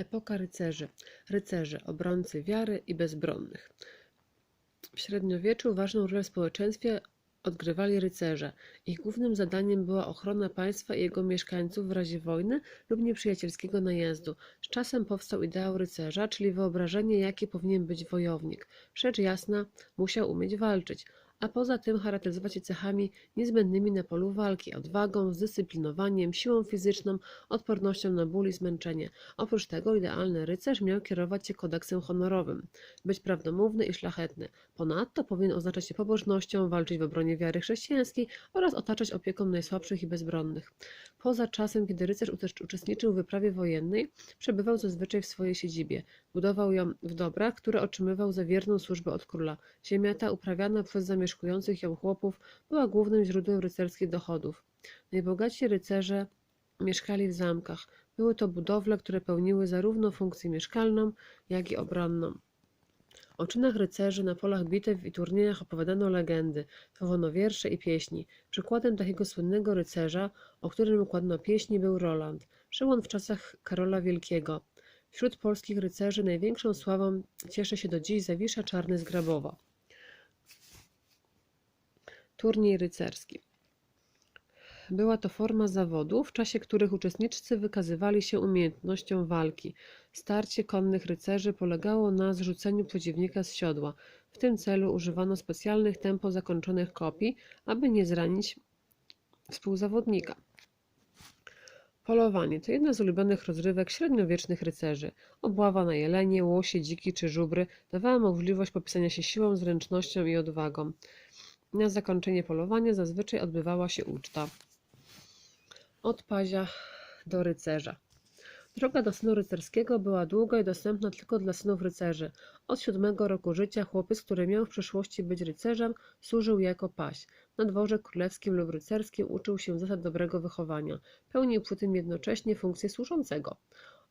Epoka rycerzy. Rycerze, obrońcy wiary i bezbronnych. W średniowieczu ważną rolę w społeczeństwie odgrywali rycerze. Ich głównym zadaniem była ochrona państwa i jego mieszkańców w razie wojny lub nieprzyjacielskiego najazdu. Z czasem powstał ideał rycerza, czyli wyobrażenie, jaki powinien być wojownik. Rzecz jasna, musiał umieć walczyć, a poza tym charakteryzować się cechami niezbędnymi na polu walki odwagą, zdyscyplinowaniem, siłą fizyczną, odpornością na ból i zmęczenie. Oprócz tego idealny rycerz miał kierować się kodeksem honorowym, być prawdomówny i szlachetny. Ponadto powinien oznaczać się pobożnością, walczyć w obronie wiary chrześcijańskiej oraz otaczać opieką najsłabszych i bezbronnych. Poza czasem, kiedy rycerz uczest- uczestniczył w wyprawie wojennej, przebywał zazwyczaj w swojej siedzibie. Budował ją w dobrach, które otrzymywał za wierną służbę od króla. Ziemia ta, uprawiana przez zamieszkujących ją chłopów, była głównym źródłem rycerskich dochodów. Najbogatsi rycerze mieszkali w zamkach. Były to budowle, które pełniły zarówno funkcję mieszkalną, jak i obronną. O czynach rycerzy na polach bitew i turniejach opowiadano legendy, słowiono wiersze i pieśni. Przykładem takiego słynnego rycerza, o którym układano pieśni, był Roland. Żył on w czasach Karola Wielkiego. Wśród polskich rycerzy największą sławą cieszy się do dziś Zawisza Czarny z Grabowa. Turniej rycerski. Była to forma zawodów, w czasie których uczestnicy wykazywali się umiejętnością walki. Starcie konnych rycerzy polegało na zrzuceniu przeciwnika z siodła. W tym celu używano specjalnych tempo zakończonych kopii, aby nie zranić współzawodnika. Polowanie to jedna z ulubionych rozrywek średniowiecznych rycerzy. Obława na jelenie, łosie, dziki czy żubry dawała możliwość popisania się siłą, zręcznością i odwagą. Na zakończenie polowania zazwyczaj odbywała się uczta. Od pazia do rycerza. Droga do synu rycerskiego była długa i dostępna tylko dla synów rycerzy. Od siódmego roku życia chłopiec, który miał w przyszłości być rycerzem, służył jako paź. Na dworze królewskim lub rycerskim uczył się zasad dobrego wychowania. Pełnił przy tym jednocześnie funkcję służącego.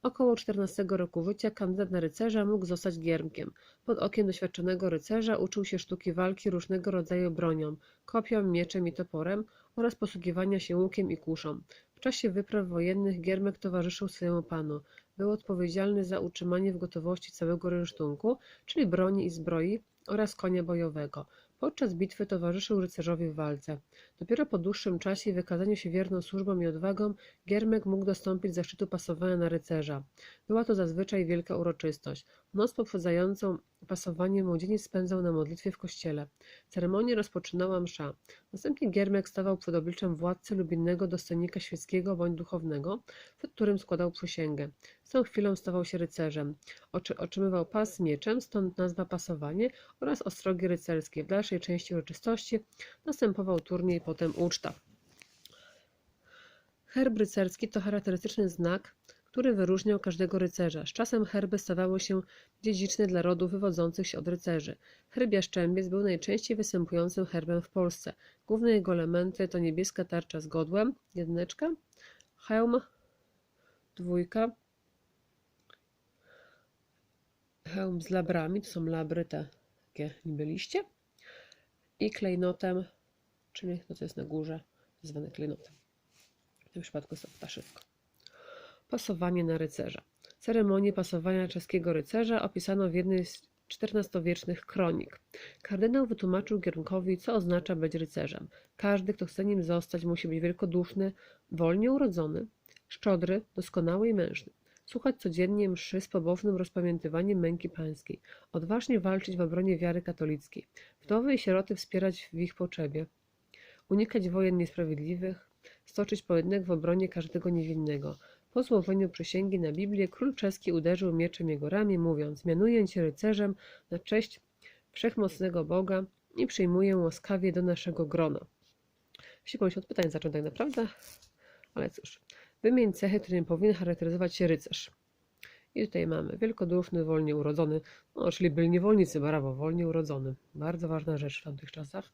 Około 14 roku życia kandydat na rycerza mógł zostać giermkiem. Pod okiem doświadczonego rycerza uczył się sztuki walki różnego rodzaju bronią, kopią, mieczem i toporem oraz posługiwania się łukiem i kuszą. W czasie wypraw wojennych giermek towarzyszył swojemu panu. Był odpowiedzialny za utrzymanie w gotowości całego rynsztunku, czyli broni i zbroi oraz konia bojowego. Podczas bitwy towarzyszył rycerzowi w walce. Dopiero po dłuższym czasie i wykazaniu się wierną służbą i odwagą, Giermek mógł dostąpić zaszczytu pasowania na rycerza. Była to zazwyczaj wielka uroczystość. Noc poprzedzającą pasowanie młodzieniec spędzał na modlitwie w kościele. Ceremonię rozpoczynała msza. Następnie Giermek stawał przed obliczem władcy lub innego dostojnika świeckiego bądź duchownego, przed którym składał przysięgę. Z tą chwilą stawał się rycerzem. Oczy, otrzymywał pas mieczem, stąd nazwa pasowanie oraz ostrogi rycerskie. W dalszej części uroczystości następował turniej, potem uczta. Herb rycerski to charakterystyczny znak, który wyróżniał każdego rycerza. Z czasem herby stawały się dziedziczne dla rodów wywodzących się od rycerzy. Herb jaszczębiec był najczęściej występującym herbem w Polsce. Główne jego elementy to niebieska tarcza z godłem, jedyneczka, hełm, dwójka, hełm z labrami, to są labry te takie niby liście, i klejnotem, czyli to co jest na górze, zwane klejnotem. W tym przypadku jest to ptaszywko. Pasowanie na rycerza. Ceremonię pasowania czeskiego rycerza opisano w jednej z XIV-wiecznych kronik. Kardynał wytłumaczył Giermkowi, co oznacza być rycerzem. Każdy, kto chce nim zostać, musi być wielkoduszny, wolnie urodzony, szczodry, doskonały i mężny. Słuchać codziennie mszy z pobożnym rozpamiętywaniem męki pańskiej. Odważnie walczyć w obronie wiary katolickiej. Wdowy i sieroty wspierać w ich potrzebie. Unikać wojen niesprawiedliwych. Stoczyć pojedynek w obronie każdego niewinnego. Po złożeniu przysięgi na Biblię król czeski uderzył mieczem jego ramię, mówiąc: Mianuję cię rycerzem na cześć wszechmocnego Boga i przyjmuję łaskawie do naszego grona. Wsikłem się od pytań zaczął tak naprawdę, ale cóż. Wymień cechy, którymi powinien charakteryzować się rycerz. I tutaj mamy wielkoduszny, wolnie urodzony, no, czyli byli niewolnicy, brawo, wolnie urodzony. Bardzo ważna rzecz w tamtych czasach.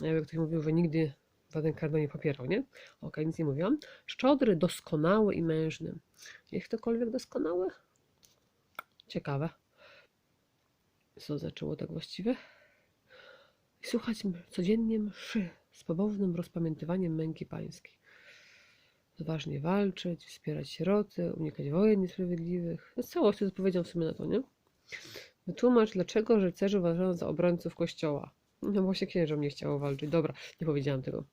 Jakby ktoś mówił, że nigdy żaden kardynał nie popierał, nie? Okej, nic nie mówiłam. Szczodry, doskonały i mężny. Jest ktokolwiek doskonały? Ciekawe. Co zaczęło tak właściwie? Słuchać codziennie mszy z pobożnym rozpamiętywaniem męki pańskiej. odważnie walczyć, wspierać sieroty, unikać wojen niesprawiedliwych. Z całości odpowiedzią w sumie na to, nie? Wytłumacz, dlaczego rycerzy uważano za obrońców kościoła. No właśnie księżom nie chciało walczyć. Dobra, nie powiedziałam tego.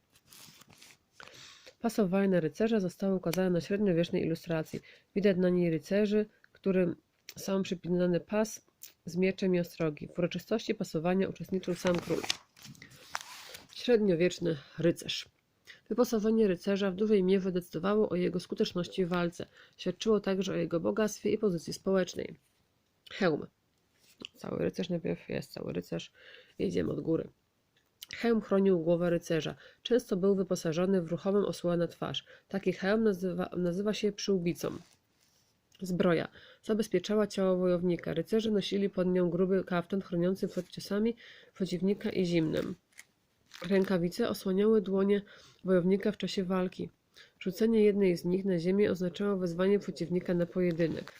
Pasowanie rycerza zostały ukazane na średniowiecznej ilustracji. Widać na niej rycerzy, którym są przypinany pas z mieczem i ostrogi. W uroczystości pasowania uczestniczył sam król. Średniowieczny rycerz. Wyposażenie rycerza w dużej mierze decydowało o jego skuteczności w walce. Świadczyło także o jego bogactwie i pozycji społecznej. Hełm. Cały rycerz najpierw jest cały rycerz. Jedziemy od góry. Hełm chronił głowę rycerza. Często był wyposażony w ruchomą osłonę na twarz. Taki hełm nazywa, nazywa się przyłbicą. Zbroja. Zabezpieczała ciało wojownika. Rycerze nosili pod nią gruby kaftan chroniący przed ciosami przeciwnika i zimnem. Rękawice osłaniały dłonie wojownika w czasie walki. Rzucenie jednej z nich na ziemię oznaczało wezwanie przeciwnika na pojedynek.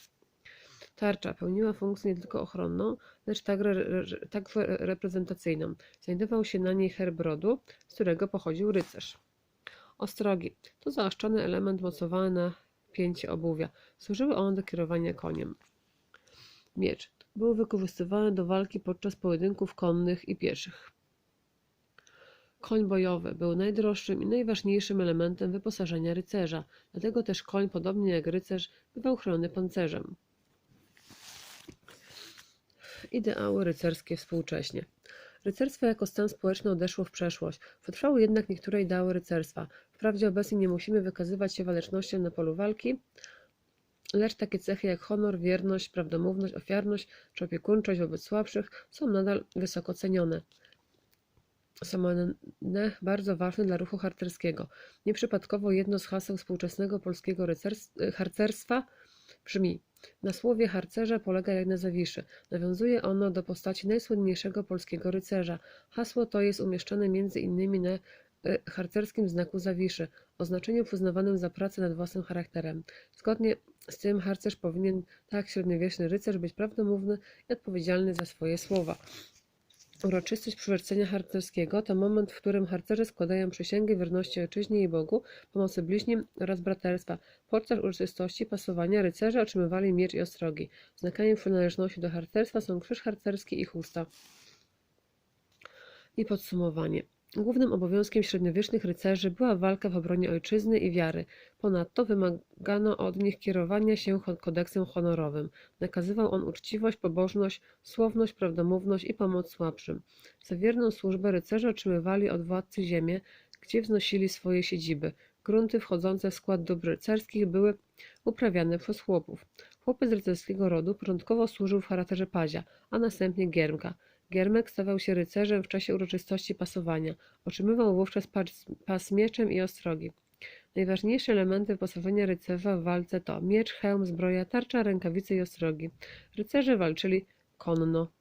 Tarcza pełniła funkcję nie tylko ochronną, lecz także także reprezentacyjną. Znajdował się na niej herb rodu, z którego pochodził rycerz. Ostrogi to zaoszczony element mocowany na pięcie obuwia. Służyły one do kierowania koniem. Miecz był wykorzystywany do walki podczas pojedynków konnych i pieszych. Koń bojowy był najdroższym i najważniejszym elementem wyposażenia rycerza, dlatego też koń, podobnie jak rycerz, bywał chroniony pancerzem. Ideały rycerskie współcześnie. Rycerstwo jako stan społeczny odeszło w przeszłość. Przetrwały jednak niektóre ideały rycerstwa. Wprawdzie obecnie nie musimy wykazywać się walecznością na polu walki, lecz takie cechy jak honor, wierność, prawdomówność, ofiarność czy opiekuńczość wobec słabszych są nadal wysoko cenione. Są one bardzo ważne dla ruchu harcerskiego. Nieprzypadkowo jedno z haseł współczesnego polskiego harcerstwa brzmi na słowie harcerza polega jak na zawiszy. Nawiązuje ono do postaci najsłynniejszego polskiego rycerza. Hasło to jest umieszczone między innymi na y, harcerskim znaku zawiszy, oznaczeniu przyznawanym za pracę nad własnym charakterem. Zgodnie z tym harcerz powinien, tak średniowieczny rycerz, być prawdomówny i odpowiedzialny za swoje słowa. Uroczystość przywrócenia harcerskiego to moment, w którym harcerze składają przysięgę wierności ojczyźnie i Bogu, pomocy bliźnim oraz braterstwa. Podczas uroczystości pasowania rycerze otrzymywali miecz i ostrogi. Znakami przynależności do harcerstwa są krzyż harcerski i chusta. I podsumowanie. Głównym obowiązkiem średniowiecznych rycerzy była walka w obronie ojczyzny i wiary. Ponadto wymagano od nich kierowania się kodeksem honorowym. Nakazywał on uczciwość, pobożność, słowność, prawdomówność i pomoc słabszym. Za wierną służbę rycerze otrzymywali od władcy ziemię, gdzie wznosili swoje siedziby. Grunty wchodzące w skład dóbr rycerskich były uprawiane przez chłopów. Chłopiec rycerskiego rodu początkowo służył w charakterze pazia, a następnie giermka. Giermek stawał się rycerzem w czasie uroczystości pasowania. Otrzymywał wówczas pas, pas mieczem i ostrogi. Najważniejsze elementy wyposażenia rycerza w walce to miecz, hełm, zbroja, tarcza, rękawice i ostrogi. Rycerze walczyli konno.